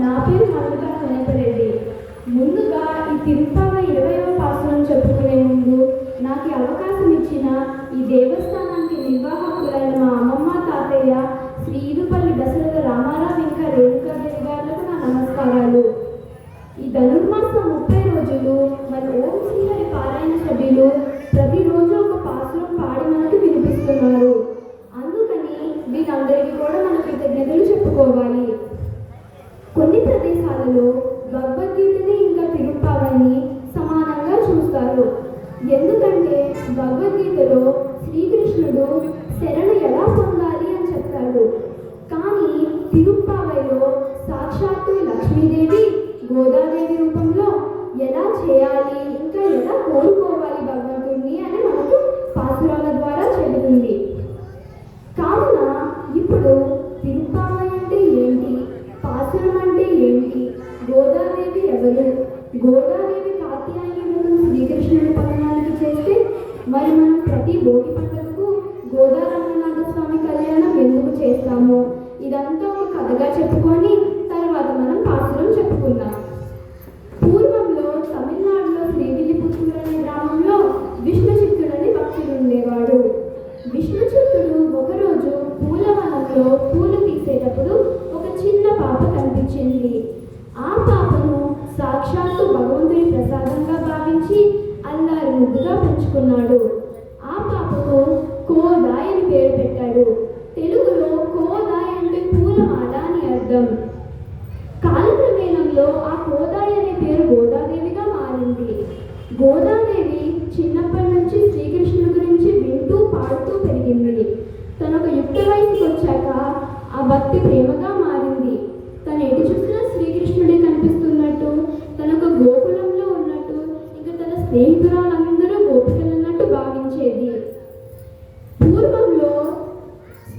నా పేరు మధుగా కొనపరెడ్డి ముందుగా ఈ తిరుపతి ఇరవైవ పాసనం చెప్పుకునే ముందు నాకు అవకాశం ఇచ్చిన ఈ దేవస్థానానికి నిర్వాహకులైన మా అమ్మమ్మ తాతయ్య శ్రీ ఈదుపల్లి దశరథ రామారావు ఇంకా రేణుకాదేవి గారులకు నా నమస్కారాలు. ఈ ధనుర్మాసం ముప్పై రోజులు మన ఓం శ్రీహరి పారాయణ సభ్యులు ప్రతిరోజు ఒక పాసురం పాడి మనకు వినిపిస్తున్నారు. అందుకని వీరందరికీ కూడా మన కృతజ్ఞతలు చెప్పుకోవాలి. ప్రదేశాలలో భగవద్గీతని ఇంకా తిరుగుతామని సమానంగా చూస్తారు. ఎందుకంటే భగవద్గీతలో మరి మనం ప్రతి భోగి పండుగకు గోదా రంగనాథ స్వామి కళ్యాణం ఎందుకు చేస్తాము? ఇదంతా ఒక కథగా చెప్పుకొని తర్వాత మనం పాసురం చెప్పుకుందాం. పూర్వంలో తమిళనాడులో శ్రీవిల్లిపుత్తూరు అనే గ్రామంలో విష్ణుచిత్తుడని భక్తుడు ఉండేవాడు. విష్ణుచిత్తుడు ఒకరోజు పూలవనంలో పూలు తీసేటప్పుడు ఒక చిన్న పాప కనిపించింది. ఆ పాపను సాక్షాత్తు భగవంతుని ప్రసాదంగా భావించి ముద్దుగా పెంచుకున్నాడు ఆ పాపకు కోదా అని పేరు పెట్టాడు. తెలుగులో కోదా అంటే పూలమాల అని అర్థం. కాలక్రమేణంలో ఆ గోదాయి అనే పేరు గోదాదేవిగా మారింది. గోదాదేవి చిన్నప్పటి నుంచి శ్రీకృష్ణుడి గురించి వింటూ పాడుతూ పెరిగింది. తన ఒక యుక్త వయసుకు వచ్చాక ఆ భక్తి ప్రేమగా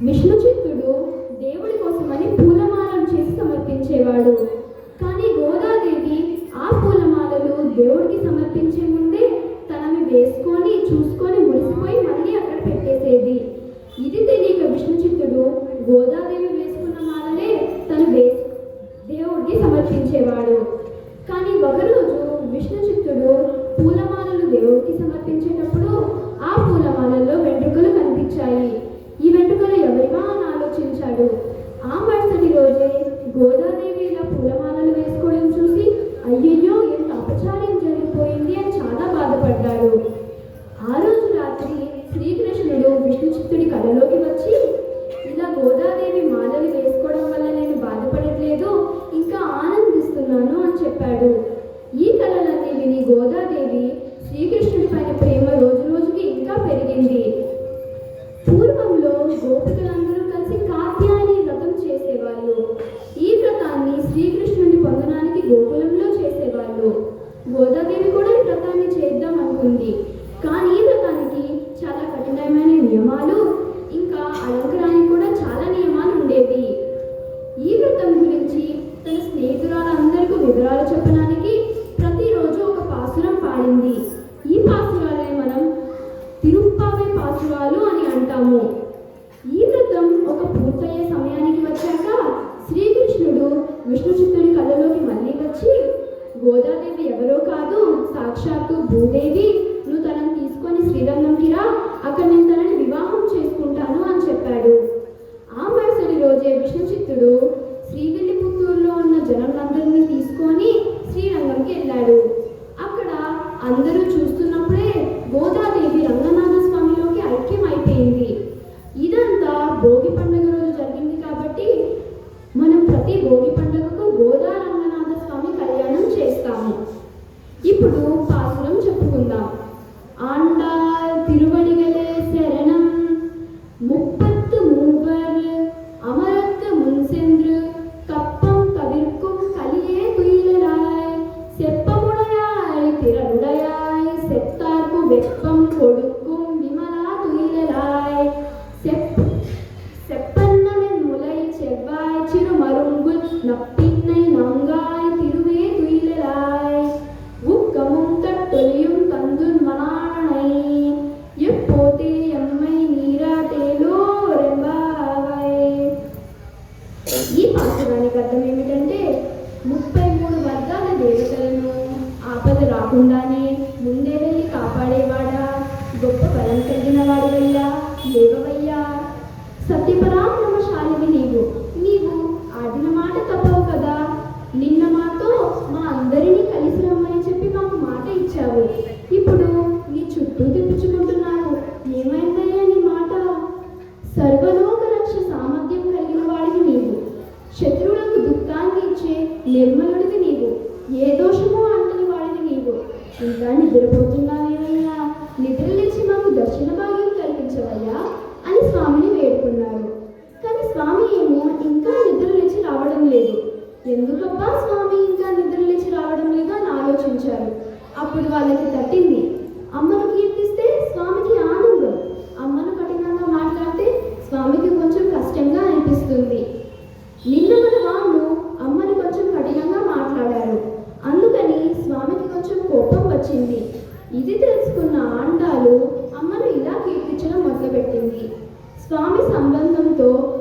విష్ణుచిత్తుడు దేవుడి కోసమని పూలమాలను చేసి సమర్పించేవాడు. కానీ గోదాదేవి ఆ పూలమాలలు దేవుడికి సమర్పించే ముందే తనని వేసుకొని చూసుకొని మురిసిపోయి మళ్ళీ అక్కడ పెట్టేసేది ఇది తెలియక విష్ణు చిత్తుడు గోదాదేవి వేసుకున్న మాలలే తను వేసు దేవుడికి సమర్పించేవాడు కానీ ఒకరోజు విష్ణు చిత్తుడు పూలమాలలు దేవుడికి సమర్పించేటప్పుడు ఆ పూలమాలల్లో వెంట్రుకలు కనిపించాయి ఈ వెంట్రుకలు ఎవరివా అని ఆలోచించాడు ఆ మరుసటి రోజే గోదాదేవి ఇలా పూలమాలలు వేసుకోవడం చూసి అయ్యయ్యో ఎంత అపచారం జరిగిపోయింది అని చాలా బాధపడ్డాడు. ఆ రోజు రాత్రి శ్రీకృష్ణుడు విష్ణు చిత్తుడి కలలోకి వచ్చి ఇలా గోదాదేవి మాలలు వేసుకోవడం వల్ల నేను బాధపడట్లేదు ఇంకా ఆనందిస్తున్నాను అని చెప్పాడు. ఈ కళలన్నీ విని గోదాదేవి శ్రీకృష్ణుడి పైన ప్రేమ రోజు రోజుకి ఇంకా పెరిగింది. పూర్వంలో గోపికలను కలిసి కాత్యాయని వ్రతం చేసేవాళ్ళు ఈ వ్రతాన్ని శ్రీకృష్ణుని పొందడానికి గోకులంలో చేసేవాళ్ళు గోదాదేవి కూడా ఈ వ్రతాన్ని చేద్దాం అనుకుంది కానీ ఈ వ్రతానికి చాలా కఠినమైన నియమాలు ఇంకా అలంకరానికి కూడా చాలా నియమాలు ఉండేవి ఈ వ్రతం గురించి తన స్నేహితురాలందరికీ వివరాలు చెప్పడానికి ప్రతిరోజు ఒక పాసురం పాడింది ఈ పాసురాలే మనం తిరుప్పావై పాసురాలు అని అంటాము ఈ వ్రతం ఒక పూర్తయ్యే సమయానికి వచ్చాక శ్రీకృష్ణుడు విష్ణు చిత్తుడి కళ్ళలోకి మళ్ళీ వచ్చి గోదాదేవి ఎవరో కాదు సాక్షాత్తు భూదేవి. నువ్వు తనని తీసుకొని శ్రీరంగంకి రా. అక్కడ నేను நப்பின்னை நங்காய் திருவே துயிலாய் உக்கமும் தட்டொலியும் தந்துன் மனானை எப்போதே எம்மை நீராட்டேலோ రెంబావై. ఈ పాఠానికి అర్థం ఏమిటంటే మూడు వర్గాల దేవతలను ఆపద రాకుండానే ముందే వెళ్ళి కాపాడేవాడా? గొప్ప బలం కలిగిన వాడివయ్యా? లేవవయ్యా? సత్యపరాక్రమశాలివి నీవు. నీవు ఆడిన మాట తప్పవు కదా. నిన్న మాతో మా అందరినీ కలిసి రమ్మని చెప్పి మాకు మాట ఇచ్చావు. ఇప్పుడు నీ చుట్టూ తెప్పించుకుంటున్నాను ఏమైందయ్యా నీ మాట? సర్వ అప్పుడు వాళ్ళకి తట్టింది. అమ్మను కీర్తిస్తే స్వామికి ఆనందం. అమ్మను కఠినంగా మాట్లాడితే స్వామికి కొంచెం కష్టంగా అనిపిస్తుంది. నిన్న మన వాళ్ళు అమ్మని కొంచెం కఠినంగా మాట్లాడారు. అందుకని స్వామికి కొంచెం కోపం వచ్చింది. ఇది తెలుసుకున్న ఆండాలు అమ్మను ఇలా కీర్తించడం మొదలుపెట్టింది. స్వామి సంబంధంతో